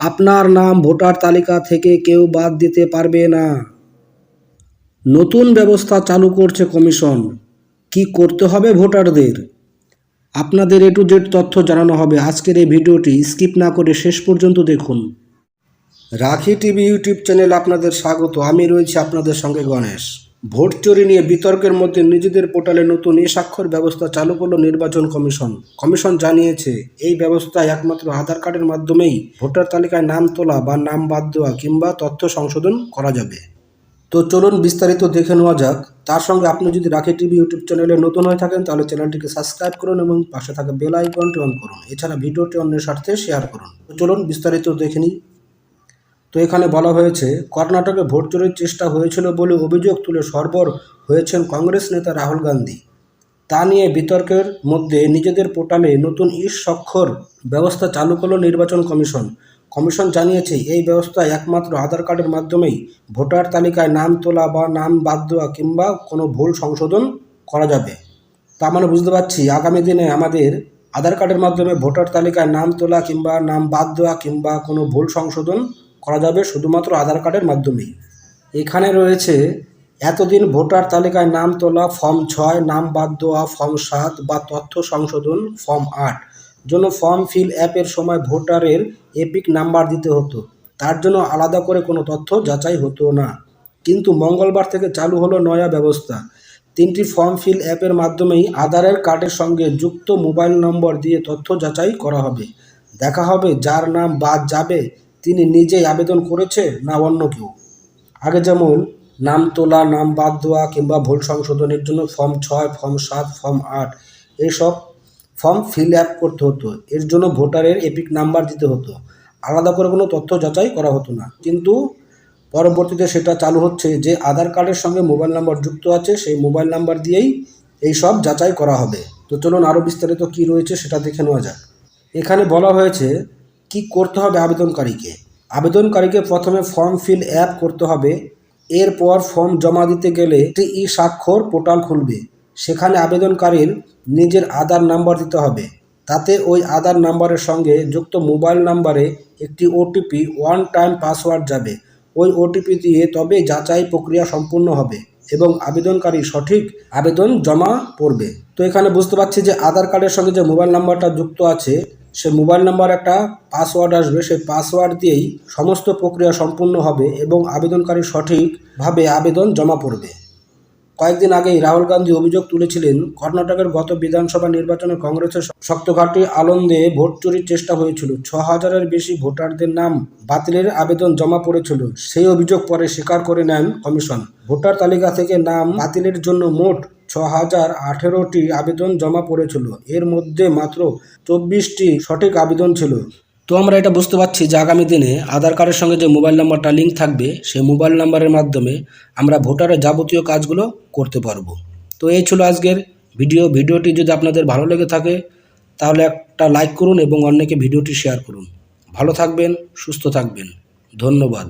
আপনার নাম ভোটার তালিকা থেকে কেউ বাদ দিতে পারবে না। নতুন ব্যবস্থা চালু করছে কমিশন। কি করতে হবে ভোটারদের? আপনাদের এ টু জেড তথ্য জানানো হবে। আজকের এই ভিডিওটি স্কিপ না করে শেষ পর্যন্ত দেখুন। রাখি টিভি ইউটিউব চ্যানেল আপনাদের স্বাগত। আমি রয়েছি আপনাদের সঙ্গে গণেশ। ভোট চুরি নিয়ে বিতর্কের মধ্যে নিজেদের পোর্টালে নতুন ই স্বাক্ষর ব্যবস্থা চালু করল নির্বাচন কমিশন। কমিশন জানিয়েছে, এই ব্যবস্থায় একমাত্র আধার কার্ডের মাধ্যমেই ভোটার তালিকায় নাম তোলা বা নাম বাদ দেওয়া কিংবা তথ্য সংশোধন করা যাবে। তো চলুন বিস্তারিত দেখে নেওয়া যাক। তার সঙ্গে আপনি যদি রাখি টিভি ইউটিউব চ্যানেলে নতুন হয়ে থাকেন, তাহলে চ্যানেলটিকে সাবস্ক্রাইব করুন এবং পাশে থাকা বেল আইকনটি অন করুন। এছাড়া ভিডিওটি অন্যের স্বার্থে শেয়ার করুন। তো চলুন বিস্তারিত দেখে নিই। তো এখানে বলা হয়েছে, কর্ণাটকে ভোট চুরির চেষ্টা হয়েছিল বলে অভিযোগ তুলে সরবর হয়েছেন কংগ্রেস নেতা রাহুল গান্ধী। তা নিয়ে বিতর্কের মধ্যে নিজেদের পোর্টালে নতুন ই স্বাক্ষর ব্যবস্থা চালু করল নির্বাচন কমিশন। কমিশন জানিয়েছে, এই ব্যবস্থা একমাত্র আধার কার্ডের মাধ্যমেই ভোটার তালিকায় নাম তোলা বা নাম বাদ দেওয়া কিংবা কোনো ভুল সংশোধন করা যাবে। তা মানে বুঝতে পারছি, আগামী দিনে আমাদের আধার কার্ডের মাধ্যমে ভোটার তালিকায় নাম তোলা কিংবা নাম বাদ দেওয়া কিংবা কোনো ভুল সংশোধন করা যাবে শুধুমাত্র আধার কার্ডের মাধ্যমেই। এখানে রয়েছে, এতদিন ভোটার তালিকায় নাম তোলা, ফর্ম ছয়, নাম বাদ দেওয়া, ফর্ম সাত বা তথ্য সংশোধন, ফর্ম আট। জন্য ফর্ম ফিল অ্যাপের সময় ভোটারের এপিক নাম্বার দিতে হতো। তার জন্য আলাদা করে কোনো তথ্য যাচাই হতো না। কিন্তু মঙ্গলবার থেকে চালু হলো নয়া ব্যবস্থা। তিনটি ফর্ম ফিল অ্যাপের মাধ্যমেই আধারের কার্ডের সঙ্গে যুক্ত মোবাইল নম্বর দিয়ে তথ্য যাচাই করা হবে। দেখা হবে যার নাম বাদ যাবে তিনি নিজেই আবেদন করেছে না অন্য কেউ? আগে যেমন নাম তোলা, নাম বাদ দেওয়া কিংবা ভুল সংশোধনের জন্য ফর্ম ছয়, ফর্ম সাত, ফর্ম আট এইসব ফর্ম ফিল আপ করতে হতো। এর জন্য ভোটারের এপিক নাম্বার দিতে হতো। আলাদা করে কোনো তথ্য যাচাই করা হতো না। কিন্তু পরবর্তীতে সেটা চালু হচ্ছে যে আধার কার্ডের সঙ্গে মোবাইল নাম্বার যুক্ত আছে, সেই মোবাইল নাম্বার দিয়েই এই সব যাচাই করা হবে। তো চলুন আরও বিস্তারিত কী রয়েছে সেটা দেখে নেওয়া যাক। এখানে বলা হয়েছে কি করতে হবে আবেদনকারীকে? আবেদনকারীকে প্রথমে ফর্ম ফিল অ্যাপ করতে হবে। এরপর ফর্ম জমা দিতে গেলে একটি ই স্বাক্ষর পোর্টাল খুলবে। সেখানে আবেদনকারীর নিজের আধার নাম্বার দিতে হবে। তাতে ওই আধার নাম্বারের সঙ্গে যুক্ত মোবাইল নাম্বারে একটি ওটিপি ওয়ান টাইম পাসওয়ার্ড যাবে। ওই ওটিপি দিয়ে তবে যাচাই প্রক্রিয়া সম্পূর্ণ হবে এবং আবেদনকারী সঠিক আবেদন জমা পড়বে। তো এখানে বুঝতে পারছি যে আধার কার্ডের সঙ্গে যে মোবাইল নাম্বারটা যুক্ত আছে সে মোবাইল নাম্বার একটা পাসওয়ার্ড আসবে, সেই পাসওয়ার্ড দিয়েই সমস্ত প্রক্রিয়া সম্পূর্ণ হবে এবং আবেদনকারী সঠিকভাবে আবেদন জমা পড়বে। কয়েকদিন আগেই রাহুল গান্ধী অভিযোগ তুলেছিলেন, কর্ণাটকের গত বিধানসভা নির্বাচনে কংগ্রেসের শক্তঘাটি আনন্দে ভোট চুরির চেষ্টা হয়েছিল। ছ হাজারের বেশি ভোটারদের নাম বাতিলের আবেদন জমা পড়েছিল। সেই অভিযোগ পরে স্বীকার করে নেন কমিশন। ভোটার তালিকা থেকে নাম বাতিলের জন্য মোট ছ হাজার আঠেরোটি আবেদন জমা পড়েছিল। এর মধ্যে মাত্র চব্বিশটি সঠিক আবেদন ছিল। তো আমরা এটা বুঝতে পারছি যে আগামী দিনে আধার কার্ডের সঙ্গে যে মোবাইল নাম্বারটা লিঙ্ক থাকবে, সেই মোবাইল নাম্বারের মাধ্যমে আমরা ভোটারের যাবতীয় কাজগুলো করতে পারব। তো এই ছিল আজকের ভিডিও। ভিডিওটি যদি আপনাদের ভালো লেগে থাকে, তাহলে একটা লাইক করুন এবং অন্যকে ভিডিওটি শেয়ার করুন। ভালো থাকবেন, সুস্থ থাকবেন। ধন্যবাদ।